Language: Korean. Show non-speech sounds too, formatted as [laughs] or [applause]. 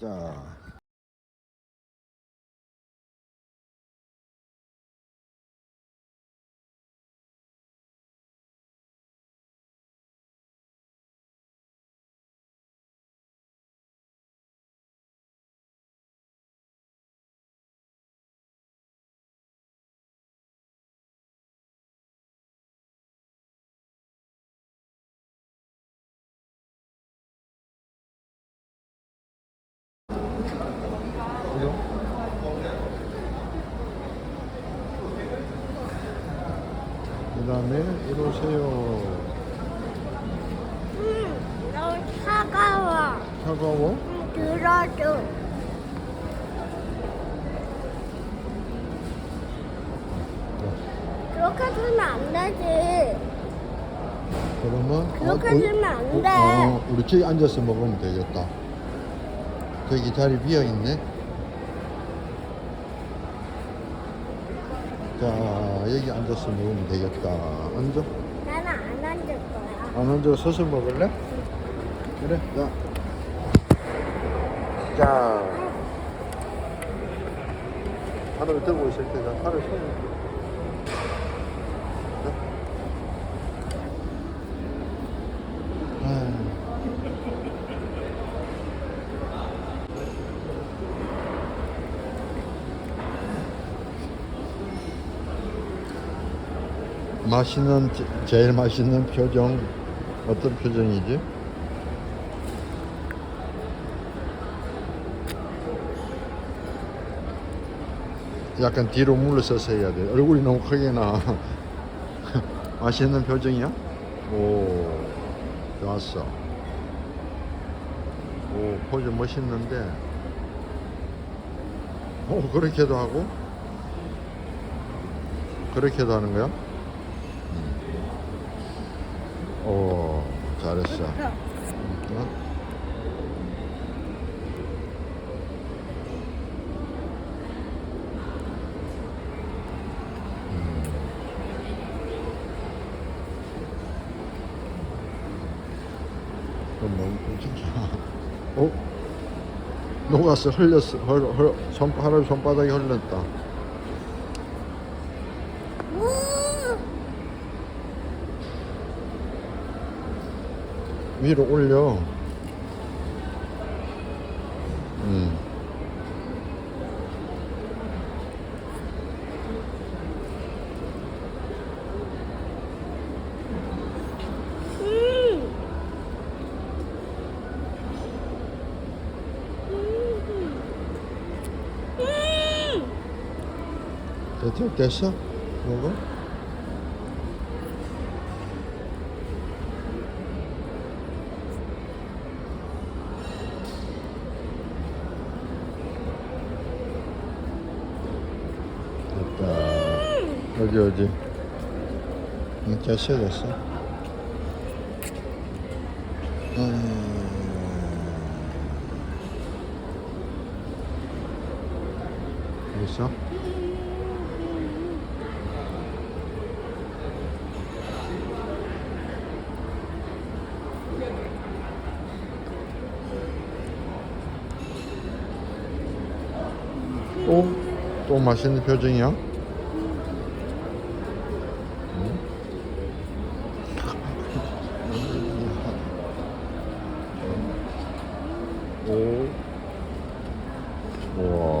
가 그 다음에 이리 오세요. 응, 너무 차가워. 차가워? 응, 들어줘. 그렇게 주면 안 되지. 그러면 그렇게 어, 주면 안 어, 돼. 어, 우리 저기 앉아서 먹으면 되겠다. 저기 자리 비어 있네. 자 여기 앉아서 먹으면 되겠다. 앉아. 나는 안 앉을 거야. 안 앉아 서서 먹을래? 그래. 자. 자. 하나를 들고 있을 테니까 팔을 손. 맛있는 제- 제일 맛있는 표정 어떤 표정이지? 약간 뒤로 물러서서 해야 돼. 얼굴이 너무 크게 나. [laughs] 맛있는 표정이야? 오, 좋았어. 오, 포즈 멋있는데. 오, 그렇게도 하고? 그렇게도 하는 거야? 오, 잘했어. 어? 너무 끔찍이야. 어? 녹았어, 흘렸어, 흘, 흘, 손, 하루 손바닥이 흘렀다. 우! 위로 올려. 음. 음. 음. 음. 됐어? 됐어? 먹어? 됐다. 어디 됐어 됐어. 음. 됐어? 또? 또 맛있는 표정이야? 응? 오. 우와.